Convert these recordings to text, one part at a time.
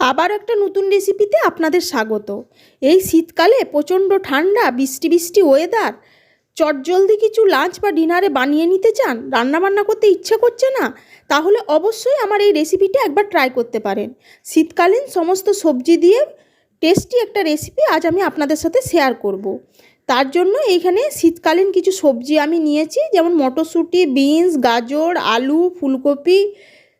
আবার একটা নতুন রেসিপিতে আপনাদের স্বাগত এই শীতকালে প্রচণ্ড ঠান্ডা, বৃষ্টি বৃষ্টি ওয়েদার চটজলদি কিছু লাঞ্চ বা ডিনারে বানিয়ে নিতে চান রান্না বান্না করতে ইচ্ছা করছে না, তাহলে অবশ্যই আমার এই রেসিপিটা একবার ট্রাই করতে পারেন শীতকালীন সমস্ত সবজি দিয়ে টেস্টি একটা রেসিপি আজ আমি আপনাদের সাথে শেয়ার করব। তার জন্য এইখানে শীতকালীন কিছু সবজি আমি নিয়েছি, যেমন মটরশুঁটি বিনস গাজর, আলু, ফুলকপি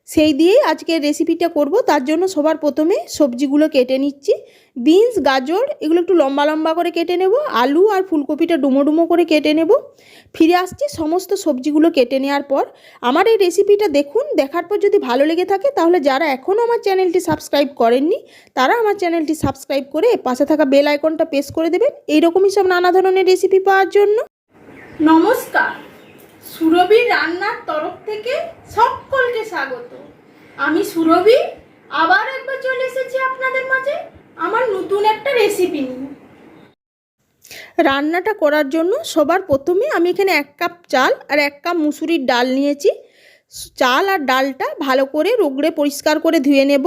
সেই দিয়েই আজকের রেসিপিটা করব। তার জন্য সবার প্রথমে সবজিগুলো কেটে নিচ্ছি। বিনস গাজর, এগুলো একটু লম্বা লম্বা করে কেটে নেব। আলু আর ফুলকপিটা ডুমো ডুমো করে কেটে নেব। ফিরে আসছি সমস্ত সবজিগুলো কেটে নেওয়ার পর। আমার এই রেসিপিটা দেখুন, দেখার পর যদি ভালো লেগে থাকে তাহলে যারা এখনও আমার চ্যানেলটি সাবস্ক্রাইব করেননি, তারা আমার চ্যানেলটি সাবস্ক্রাইব করে পাশে থাকা বেল আইকনটা প্রেস করে দেবেন। এইরকমই সব নানা ধরনের রেসিপি পাওয়ার জন্য। নমস্কার। সুরভি রান্নার তরফ থেকে সকলকে স্বাগত। আমি সুরভি, আবার একবার চলে এসেছি আপনাদের মাঝে আমার নতুন একটা রেসিপি নিয়ে। রান্নাটা করার জন্য সবার প্রথমে আমি এখানে এক কাপ চাল আর এক কাপ মুসুরির ডাল নিয়েছি। চাল আর ডালটা ভালো করে রোগড়ে পরিষ্কার করে ধুয়ে নেব।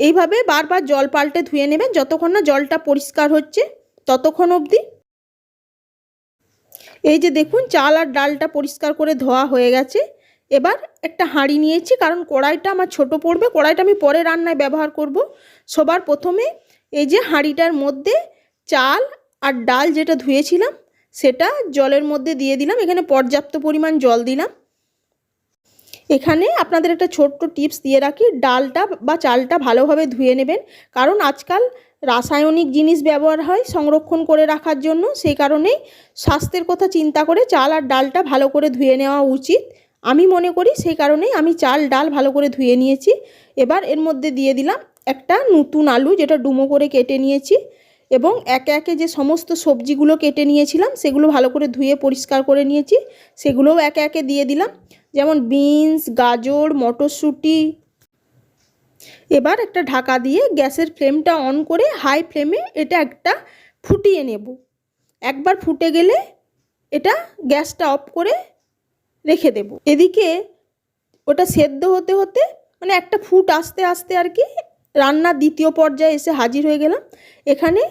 এইভাবে বারবার জল পাল্টে ধুয়ে নেবেন, যতক্ষণ না জলটা পরিষ্কার হচ্ছে, ততক্ষণ অবধি এই যে দেখুন, চাল আর ডালটা পরিষ্কার করে ধোয়া হয়ে গেছে। এবার একটা হাঁড়ি নিয়েছি, কারণ কড়াইটা আমার ছোট পড়বে, কড়াইটা আমি পরে রান্নায় ব্যবহার করব। সবার প্রথমে এই যে হাঁড়িটার মধ্যে চাল আর ডাল যেটা ধুয়েছিলাম, সেটা জলের মধ্যে দিয়ে দিলাম। এখানে পর্যাপ্ত পরিমাণ জল দিলাম। এখানে আপনাদের একটা ছোট্ট টিপস দিয়ে রাখি, ডালটা বা চালটা ভালোভাবে ধুয়ে নেবেন। কারণ আজকাল রাসায়নিক জিনিস ব্যবহার হয় সংরক্ষণ করে রাখার জন্য। সেই কারণেই স্বাস্থ্যের কথা চিন্তা করে চাল আর ডালটা ভালো করে ধুয়ে নেওয়া উচিত। আমি মনে করি সেই কারণেই আমি চাল, ডাল ভালো করে ধুয়ে নিয়েছি। এবার এর মধ্যে দিয়ে দিলাম একটা নতুন আলু যেটা ডুমো করে কেটে নিয়েছি এবং একে একে যে সমস্ত সবজিগুলো কেটে নিয়েছিলাম সেগুলো ভালো করে ধুয়ে পরিষ্কার করে নিয়েছি। সেগুলোও একে একে দিয়ে দিলাম। যেমন বিনস, গাজর, মটরশুঁটি এবার একটা ঢাকা দিয়ে গ্যাসের ফ্লেমটা অন করে হাই ফ্লেমে এটা একটা ফুটিয়ে নেব। একবার ফুটে গেলে এটা গ্যাসটা অফ করে রেখে দেব। এদিকে ওটা সেদ্ধ হতে হতে মানে একটা ফুট আস্তে আস্তে আর কি রান্নার দ্বিতীয় পর্যায়ে এসে হাজির হয়ে গেলাম। এখানে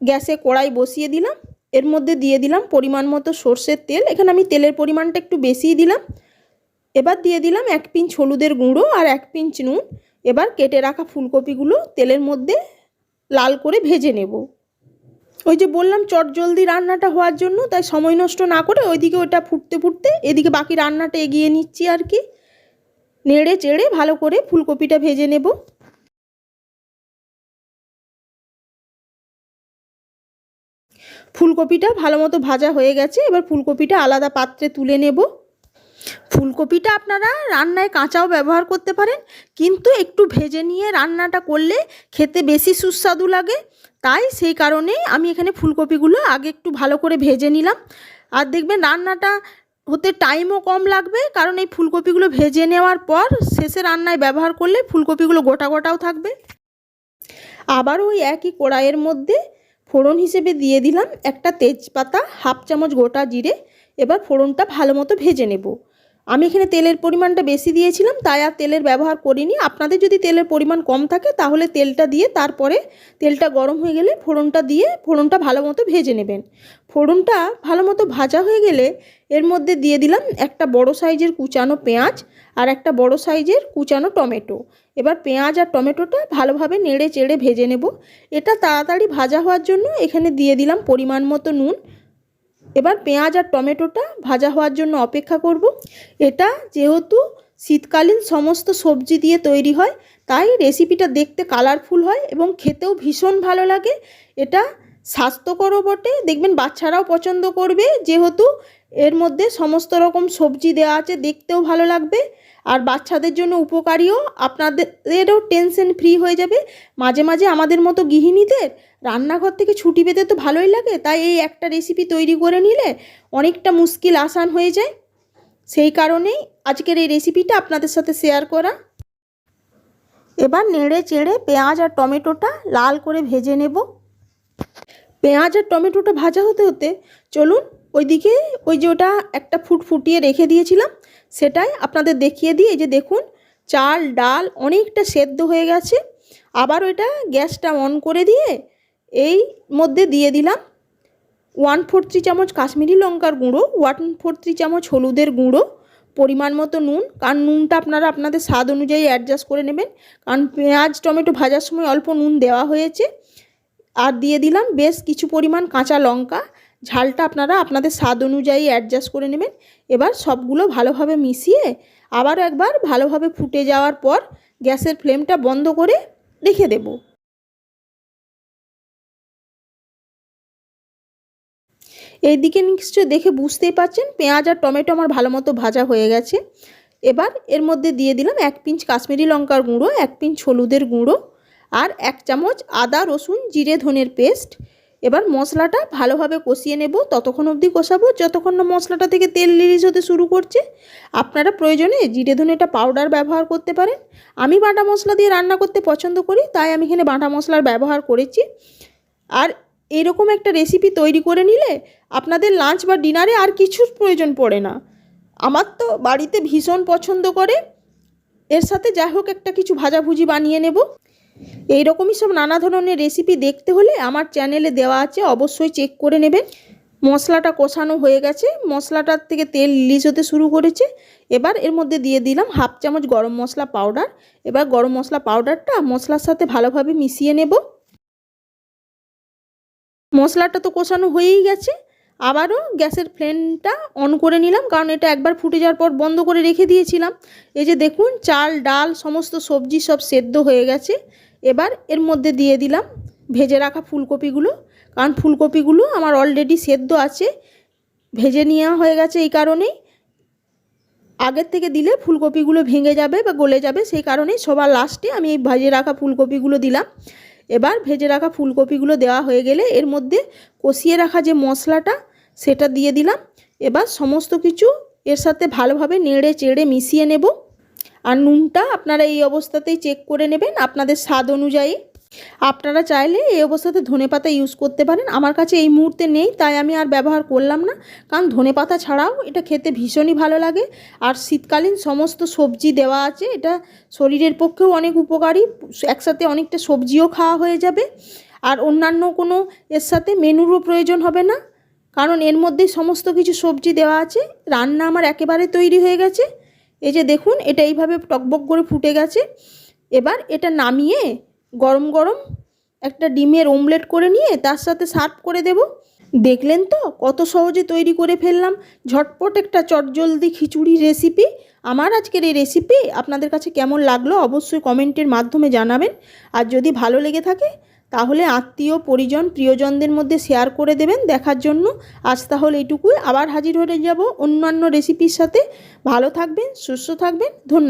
গ্যাসে কড়াই বসিয়ে দিলাম। এর মধ্যে দিয়ে দিলাম পরিমাণ মতো সর্ষের তেল। এখানে আমি তেলের পরিমাণটা একটু বেশিই দিলাম। এবার দিয়ে দিলাম এক পিঞ্চ হলুদের গুঁড়ো আর এক পিঞ্চ নুন। এবার কেটে রাখা ফুলকপিগুলো তেলের মধ্যে লাল করে ভেজে নেব। ওই যে বললাম, চট জলদি রান্নাটা হওয়ার জন্য, তাই সময় নষ্ট না করে ওইদিকে ওটা ফুটতে ফুটতে এদিকে বাকি রান্নাটা এগিয়ে নিচ্ছি আর কি। নেড়ে চেড়ে ভালো করে ফুলকপিটা ভেজে নেব। ফুলকপিটা ভালো মতো ভাজা হয়ে গেছে, এবার ফুলকপিটা আলাদা পাত্রে তুলে নেব। ফুলকপিটা আপনারা রান্নায় কাঁচাও ব্যবহার করতে পারেন, কিন্তু একটু ভেজে নিয়ে রান্নাটা করলে খেতে বেশি সুস্বাদু লাগে। তাই সেই কারণেই আমি এখানে ফুলকপিগুলো আগে একটু ভালো করে ভেজে নিলাম। আর দেখবেন রান্নাটা হতে টাইমও কম লাগবে, কারণ এই ফুলকপিগুলো ভেজে নেওয়ার পর শেষে রান্নায় ব্যবহার করলে ফুলকপিগুলো গোটা গোটাও থাকবে। আবার ওই একই কড়াইয়ের মধ্যে ফোড়ন হিসেবে দিয়ে দিলাম একটা তেজপাতা হাফ চামচ গোটা জিরে, এবার ফোড়নটা ভালো মতো ভেজে নেব। আমি এখানে তেলের পরিমাণটা বেশি দিয়েছিলাম, তাই আর তেলের ব্যবহার করিনি। আপনাদের যদি তেলের পরিমাণ কম থাকে, তাহলে তেলটা দিয়ে তারপরে তেলটা গরম হয়ে গেলে ফোড়নটা দিয়ে ফোড়নটা ভালো মতো ভেজে নেবেন। ফোড়নটা ভালো মতো ভাজা হয়ে গেলে এর মধ্যে দিয়ে দিলাম একটা বড় সাইজের কুচানো পেঁয়াজ আর একটা বড় সাইজের কুচানো টমেটো। এবার পেঁয়াজ আর টমেটোটা ভালোভাবে নেড়ে চেড়ে ভেজে নেব। এটা তাড়াতাড়ি ভাজা হওয়ার জন্য এখানে দিয়ে দিলাম পরিমাণ মতো নুন। এবার পেঁয়াজ আর টমেটোটা ভাজা হওয়ার জন্য অপেক্ষা করব। এটা যেহেতু শীতকালীন সমস্ত সবজি দিয়ে তৈরি হয়, তাই রেসিপিটা দেখতে কালারফুল হয় এবং খেতেও ভীষণ ভালো লাগে। এটা স্বাস্থ্যকরও বটে। দেখবেন বাচ্চারাও পছন্দ করবে, যেহেতু এর মধ্যে সমস্ত রকম সবজি দেওয়া আছে, দেখতেও ভালো লাগবে। আর বাচ্চাদের জন্য উপকারীও আপনাদেরও টেনশন ফ্রি হয়ে যাবে। মাঝে মাঝে আমাদের মতো গৃহিণীদের রান্নাঘর থেকে ছুটি পেতে তো ভালোই লাগে, তাই এই একটা রেসিপি তৈরি করে নিলে অনেকটা মুশকিল আসান হয়ে যায়। সেই কারণেই আজকের এই রেসিপিটা আপনাদের সাথে শেয়ার করা। এবার নেড়ে চেড়ে পেঁয়াজ আর টমেটোটা লাল করে ভেজে নেব। পেঁয়াজ আর টমেটোটা ভাজা হতে হতে চলুন ওইদিকে ওই যে ওটা একটা ফুট ফুটিয়ে রেখে দিয়েছিলাম, সেটাই আপনাদের দেখিয়ে দিই। এই যে দেখুন, চাল, ডাল অনেকটা সেদ্ধ হয়ে গেছে। আবার ওইটা গ্যাসটা অন করে দিয়ে এই মধ্যে দিয়ে দিলাম ওয়ান ফোর থ্রি চামচ কাশ্মীরি লঙ্কার গুঁড়ো, ওয়ান ফোর থ্রি চামচ হলুদের গুঁড়ো, পরিমাণ মতো নুন, কারণ নুনটা আপনারা আপনাদের স্বাদ অনুযায়ী অ্যাডজাস্ট করে নেবেন। কারণ পেঁয়াজ, টমেটো ভাজার সময় অল্প নুন দেওয়া হয়েছে। আর দিয়ে দিলাম বেশ কিছু পরিমাণ কাঁচা লঙ্কা ঝালটা আপনারা আপনাদের স্বাদ অনুযায়ী অ্যাডজাস্ট করে নেবেন। এবার সবগুলো ভালোভাবে মিশিয়ে আবার একবার ভালোভাবে ফুটে যাওয়ার পর গ্যাসের ফ্লেমটা বন্ধ করে রেখে দেবো। এইদিকে নিশ্চয় দেখে বুঝতেই পারছেন, পেঁয়াজ আর টমেটো আমার ভালো মতো ভাজা হয়ে গেছে। এবার এর মধ্যে দিয়ে দিলাম এক পিঞ্চ কাশ্মীরি লঙ্কার গুঁড়ো, এক পিঞ্চ হলুদের গুঁড়ো আর এক চামচ আদা, রসুন, জিরে, ধনের পেস্ট। এবার মশলাটা ভালোভাবে কষিয়ে নেব। ততক্ষণ অবধি কষাবো। যতক্ষণ না মশলাটা থেকে তেল রিলিজ হতে শুরু করছে, আপনারা প্রয়োজনে জিরে ধনেটা পাউডার ব্যবহার করতে পারেন। আমি বাটা মশলা দিয়ে রান্না করতে পছন্দ করি, তাই আমি এখানে বাটা মশলার ব্যবহার করেছি। আর এরকম একটা রেসিপি তৈরি করে নিলে আপনাদের লাঞ্চ বা ডিনারে আর কিছুর প্রয়োজন পড়ে না। আমার তো বাড়িতে ভীষণ পছন্দ করে। এর সাথে যাই হোক একটা কিছু ভাজাভুজি বানিয়ে নেব। এই রকমই সব নানা ধরনের রেসিপি দেখতে হলে আমার চ্যানেলে দেওয়া আছে, অবশ্যই চেক করে নেবেন। মশলাটা কষানো হয়ে গেছে, মশলাটার থেকে তেল রিলিজ হতে শুরু করেছে। এবার এর মধ্যে দিয়ে দিলাম হাফ চামচ গরম মশলা পাউডার এবার গরম মশলা পাউডারটা মশলার সাথে ভালোভাবে মিশিয়ে নেব। মশলাটা তো কষানো হয়েই গেছে। আবারও গ্যাসের ফ্লেমটা অন করে নিলাম, কারণ এটা একবার ফুটে যাওয়ার পর বন্ধ করে রেখে দিয়েছিলাম। এই যে দেখুন, চাল, ডাল, সমস্ত সবজি সব সেদ্ধ হয়ে গেছে। এবার এর মধ্যে দিয়ে দিলাম ভেজে রাখা ফুলকপিগুলো, কারণ ফুলকপিগুলো আমার অলরেডি সেদ্ধ আছে, ভেজে নেওয়া হয়ে গেছে এই কারণেই। আগের থেকে দিলে ফুলকপিগুলো ভেঙে যাবে বা গলে যাবে সেই কারণেই সবার লাস্টে আমি এই ভেজে রাখা ফুলকপিগুলো দিলাম। এবার ভেজে রাখা ফুলকপিগুলো দেওয়া হয়ে গেলে এর মধ্যে কষিয়ে রাখা যে মশলাটা, সেটা দিয়ে দিলাম। এবার সমস্ত কিছু এর সাথে ভালোভাবে নেড়ে চেড়ে মিশিয়ে নেব। আর নুনটা আপনারা এই অবস্থাতেই চেক করে নেবেন আপনাদের স্বাদ অনুযায়ী। আপনারা চাইলে এই অবস্থাতে ধনে পাতা ইউজ করতে পারেন। আমার কাছে এই মুহূর্তে নেই, তাই আমি আর ব্যবহার করলাম না। কারণ ধনে পাতা ছাড়াও এটা খেতে ভীষণই ভালো লাগে। আর শীতকালীন সমস্ত সবজি দেওয়া আছে, এটা শরীরের পক্ষেও অনেক উপকারী। একসাথে অনেকটা সবজিও খাওয়া হয়ে যাবে। আর অন্যান্য কোনো এর সাথে মেনুরও প্রয়োজন হবে না। কারণ এর মধ্যেই সমস্ত কিছু সবজি দেওয়া আছে। রান্না আমার একেবারে তৈরি হয়ে গেছে। এই যে দেখুন, এটা এইভাবে টকবক করে ফুটে গেছে। এবার এটা নামিয়ে গরম গরম একটা ডিমের ওমলেট করে নিয়ে তার সাথে সার্ভ করে দেব। দেখলেন তো কত সহজে তৈরি করে ফেললাম। ঝটপট একটা চটজলদি খিচুড়ি রেসিপি আমার আজকের এই রেসিপি আপনাদের কাছে কেমন লাগল অবশ্যই কমেন্টের মাধ্যমে জানাবেন। আর যদি ভালো লেগে থাকে তাহলে আত্মীয়, পরিজন, প্রিয়জনদের মধ্যে শেয়ার করে দেবেন দেখার জন্য। আজ তাহলে এইটুকুই আবার হাজির হয়ে যাব অন্যান্য রেসিপির সাথে। ভালো থাকবেন, সুস্থ থাকবেন। ধন্যবাদ।